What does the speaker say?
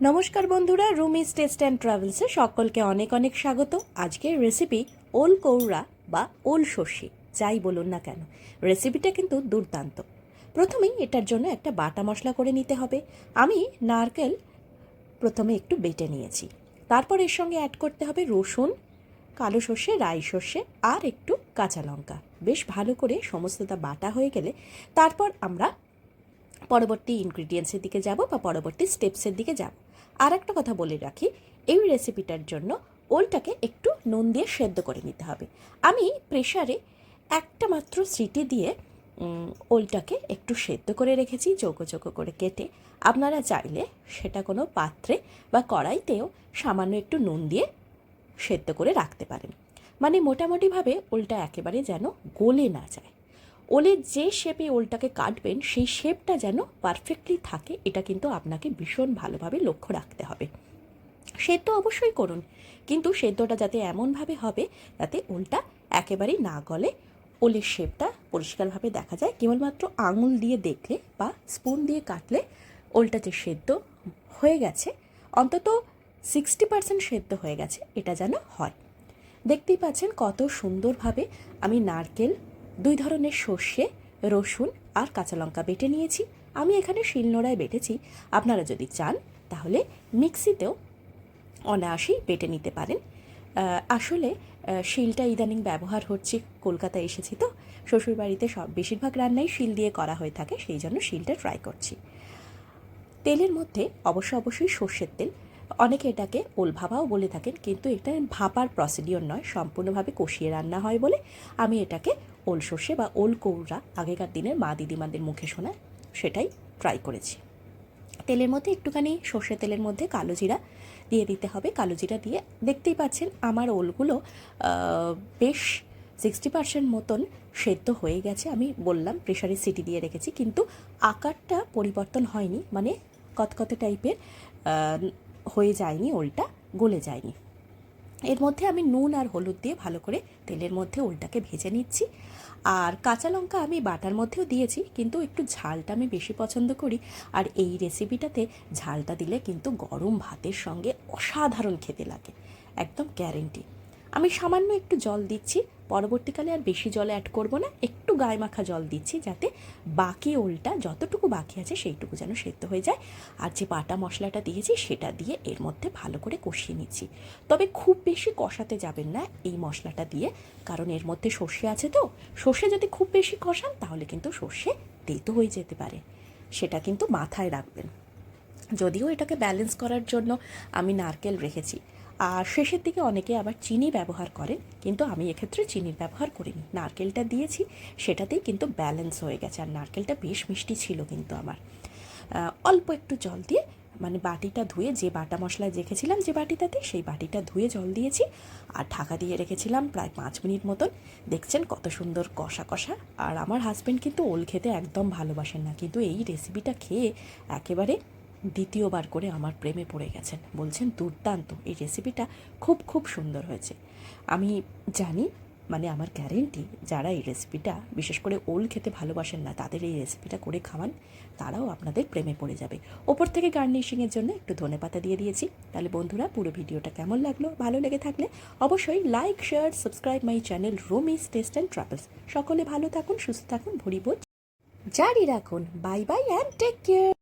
নমস্কার বন্ধুরা রুমিস test and ট্রাভেলসে সকলকে অনেক অনেক স্বাগত। আজকের রেসিপি ওল কৌড়া বা ওল সর্ষে, যাই বলুন না কেন। রেসিপিটা কিন্তু দুর্দান্ত। প্রথমেই এটার জন্য একটা বাটা মশলা করে নিতে হবে। আমি নারকেল প্রথমে একটু বেটে নিয়েছি। তারপর এর সঙ্গে অ্যাড করতে হবে রসুন, কালো সর্ষে, রাই সর্ষে আর একটু কাঁচা লঙ্কা। বেশ ভালো করে সমস্তটা বাটা হয়ে গেলে তারপর আমরা পরবর্তী ইনগ্রিডিয়েন্টসের দিকে যাব বা পরবর্তী স্টেপসের দিকে যাব। আর একটা কথা বলে রাখি, এই রেসিপিটার জন্য ওলটাকে একটু নুন দিয়ে সেদ্ধ করে নিতে হবে। আমি প্রেশারে একটা মাত্র সিটি দিয়ে ওলটাকে একটু সেদ্ধ করে রেখেছি, চৌকো চৌকো করে কেটে। আপনারা চাইলে সেটা কোনো পাত্রে বা কড়াইতেও সামান্য একটু নুন দিয়ে সেদ্ধ করে রাখতে পারেন। মানে মোটামুটিভাবে ওলটা একেবারে যেন গলে না যায়। ওলের যে শেপে ওলটাকে কাটবেন, সেই শেপটা যেন পারফেক্টলি থাকে, এটা কিন্তু আপনাকে ভীষণ ভালোভাবে লক্ষ্য রাখতে হবে। সেদ্ধ অবশ্যই করুন, কিন্তু সেদ্ধটা যাতে এমনভাবে হবে যাতে ওলটা একেবারেই না গলে, ওলের শেপটা পরিষ্কারভাবে দেখা যায়। কেবলমাত্র আঙুল দিয়ে দেখলে বা স্পুন দিয়ে কাটলে ওলটা যে সেদ্ধ হয়ে গেছে, অন্তত সিক্সটি পার্সেন্ট সেদ্ধ হয়ে গেছে, এটা যেন হয়। দেখতেই পাচ্ছেন কত সুন্দরভাবে আমি নারকেল দুই ধরনের সর্ষে, রসুন আর কাঁচা লঙ্কা বেটে নিয়েছি। আমি এখানে শিলনোড়ায় বেটেছি। আপনারা যদি চান, তাহলে মিক্সিতেও অনায়াসেই বেটে নিতে পারেন। আসলে শিলটা ইদানিং ব্যবহার হচ্ছে, কলকাতায় এসেছি তো। শ্বশুরবাড়িতে সব বেশিরভাগ রান্নাই শিল দিয়ে করা হয়ে থাকে, সেই জন্য শিলটা ট্রাই করছি। তেলের মধ্যে অবশ্য অবশ্যই সর্ষের তেল অনেকে এটাকে ওল ভাপাও বলে থাকেন, কিন্তু এটা ভাপার প্রসিডিওর নয়, সম্পূর্ণভাবে কষিয়ে রান্না হয় বলে। আমি এটাকে ওল সর্ষে বা ওল কৌড়া আগেকার দিনের মা দিদিমাদের মুখে শোনা, সেটাই ট্রাই করেছি। তেলের মধ্যে একটুখানি সর্ষে তেলের মধ্যে কালো জিরা দিয়ে দিতে হবে। কালো জিরা দিয়ে দেখতেই পাচ্ছেন আমার ওলগুলো বেশ সিক্সটি পার্সেন্ট মতন সেদ্ধ হয়ে গেছে। আমি বললাম প্রেশারে সিটি দিয়ে রেখেছি, কিন্তু আকারটা পরিবর্তন হয়নি মানে কতকত টাইপের হয়ে যায়নি, ওলটা গলে যায়নি। এর মধ্যে আমি নুন আর হলুদ দিয়ে ভালো করে তেলের মধ্যে ওলটাকে ভেজে নিচ্ছি। আর কাঁচা লঙ্কা আমি বাটার মধ্যেও দিয়েছি, কিন্তু একটু ঝালটা আমি বেশি পছন্দ করি। আর এই রেসিপিটাতে ঝালটা দিলে কিন্তু গরম ভাতের সঙ্গে অসাধারণ খেতে লাগে, একদম গ্যারেন্টি আমি সামান্য একটু জল দিচ্ছি, পরবর্তীকালে আর বেশি জল অ্যাড করব না, একটু গায়ে মাখা জল দিচ্ছি যাতে বাকি ওলটা যতটুকু বাকি আছে সেইটুকু যেন সেদ্ধ হয়ে যায়। আর যে বাটা মশলাটা দিয়েছি সেটা দিয়ে এর মধ্যে ভালো করে কষিয়ে নিচ্ছি। তবে খুব বেশি কষাতে যাবেন না এই মশলাটা দিয়ে, কারণ এর মধ্যে সর্ষে আছে তো। সর্ষে যদি খুব বেশি কষান তাহলে কিন্তু সর্ষে তেতো হয়ে যেতে পারে। সেটা কিন্তু মাথায় রাখবেন। যদিও এটাকে ব্যালেন্স করার জন্য আমি নারকেল রেখেছি। আর শেষের দিকে অনেকে আবার চিনি ব্যবহার করেন, কিন্তু আমি এক্ষেত্রে চিনির ব্যবহার করিনি। নারকেলটা দিয়েছি, সেটাতেই কিন্তু ব্যালেন্স হয়ে গেছে, আর নারকেলটা বেশ মিষ্টি ছিল কিন্তু আমার। অল্প একটু জল দিয়ে মানে বাটিটা ধুয়ে যে বাটা মশলা রেখেছিলাম যে বাটিটাতে, সেই বাটিটা ধুয়ে জল দিয়েছি, আর ঢাকা দিয়ে রেখেছিলাম প্রায় পাঁচ মিনিট মতন। দেখছেন কত সুন্দর কষা কষা, আর আমার হাজব্যান্ড কিন্তু ওল খেতে একদম ভালোবাসেন না, কিন্তু এই রেসিপিটা খেয়ে একেবারে দ্বিতীয়বার করে আমার প্রেমে পড়ে গেছেন। বলছেন, দুর্দান্ত, এই রেসিপিটা খুব খুব সুন্দর হয়েছে। আমি জানি মানে আমার গ্যারেন্টি যারা এই রেসিপিটা বিশেষ করে ওল খেতে ভালোবাসেন না, তাদের এই রেসিপিটা করে খাওয়ান, তারাও আপনাদের প্রেমে পড়ে যাবে। ওপর থেকে গার্নিশিংয়ের জন্য একটু ধনেপাতা দিয়ে দিয়েছি। তাহলে বন্ধুরা, পুরো ভিডিওটা কেমন লাগল? ভালো লেগে থাকলে অবশ্যই like share subscribe my channel Romi's taste and travels সকলে ভালো থাকুন, সুস্থ থাকুন ভরিবোধ জারি রাখুন। Bye bye and take care